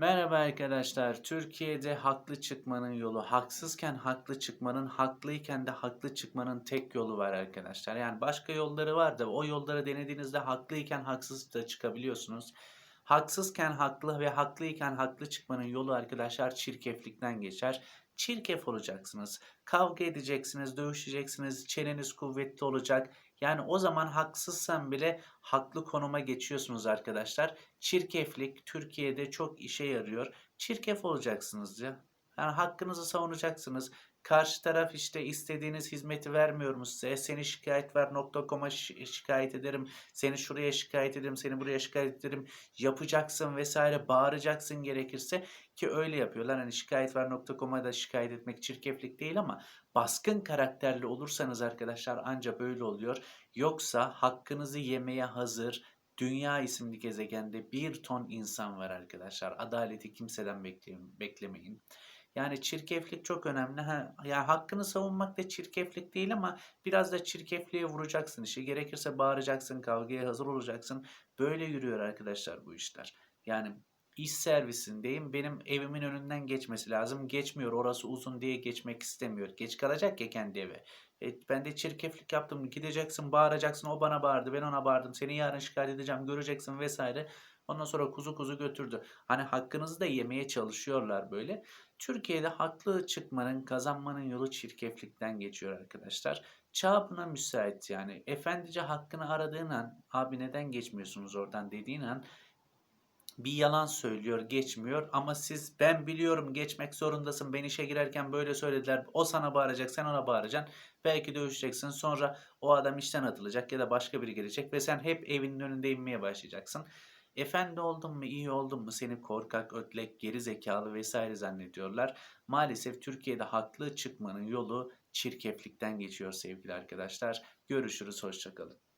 Merhaba arkadaşlar. Türkiye'de haklı çıkmanın yolu, haksızken haklı çıkmanın, haklıyken de haklı çıkmanın tek yolu var arkadaşlar. Yani başka yolları var da o yolları denediğinizde haklıyken haksız da çıkabiliyorsunuz. Haksızken haklı ve haklıyken haklı çıkmanın yolu arkadaşlar çirkeflikten geçer. Çirkef olacaksınız. Kavga edeceksiniz, dövüşeceksiniz, çeneniz kuvvetli olacak. Yani o zaman haksızsan bile haklı konuma geçiyorsunuz arkadaşlar. Çirkeflik Türkiye'de çok işe yarıyor. Çirkef olacaksınız ya. Yani hakkınızı savunacaksınız. Karşı taraf işte istediğiniz hizmeti vermiyormuş size. Seni şikayet ver.com'a şi- şikayet ederim. Seni şuraya şikayet ederim. Seni buraya şikayet ederim. Yapacaksın vesaire. Bağıracaksın gerekirse. Ki öyle yapıyorlar. Hani şikayet ver.com'a da şikayet etmek çirkeflik değil ama baskın karakterli olursanız arkadaşlar anca böyle oluyor. Yoksa hakkınızı yemeye hazır Dünya isimli gezegende bir ton insan var arkadaşlar. Adaleti kimseden bekleyin, beklemeyin. Yani çirkeflik çok önemli. Ha, ya hakkını savunmak da çirkeflik değil ama biraz da çirkefliğe vuracaksın işi. Gerekirse bağıracaksın, kavgaya hazır olacaksın. Böyle yürüyor arkadaşlar bu işler. Yani iş servisindeyim. Benim evimin önünden geçmesi lazım. Geçmiyor. Orası uzun diye geçmek istemiyor. Geç kalacak ya kendi eve. E, ben de çirkeflik yaptım. Gideceksin, bağıracaksın. O bana bağırdı, ben ona bağırdım. Seni yarın şikayet edeceğim, göreceksin vesaire. Ondan sonra kuzu kuzu götürdü. Hani hakkınızı da yemeye çalışıyorlar böyle. Türkiye'de haklı çıkmanın, kazanmanın yolu çirkeflikten geçiyor arkadaşlar. Çağ buna müsait yani. Efendice hakkını aradığın an, abi neden geçmiyorsunuz oradan dediğin an bir yalan söylüyor, geçmiyor ama siz ben biliyorum geçmek zorundasın. Ben işe girerken böyle söylediler. O sana bağıracak, sen ona bağıracaksın. Belki dövüşeceksin. Sonra o adam işten atılacak ya da başka biri gelecek ve sen hep evinin önünde inmeye başlayacaksın. Efendi oldun mu, iyi oldun mu seni korkak, ötlek, geri zekalı vesaire zannediyorlar. Maalesef Türkiye'de haklı çıkmanın yolu çirkeflikten geçiyor sevgili arkadaşlar. Görüşürüz, hoşçakalın.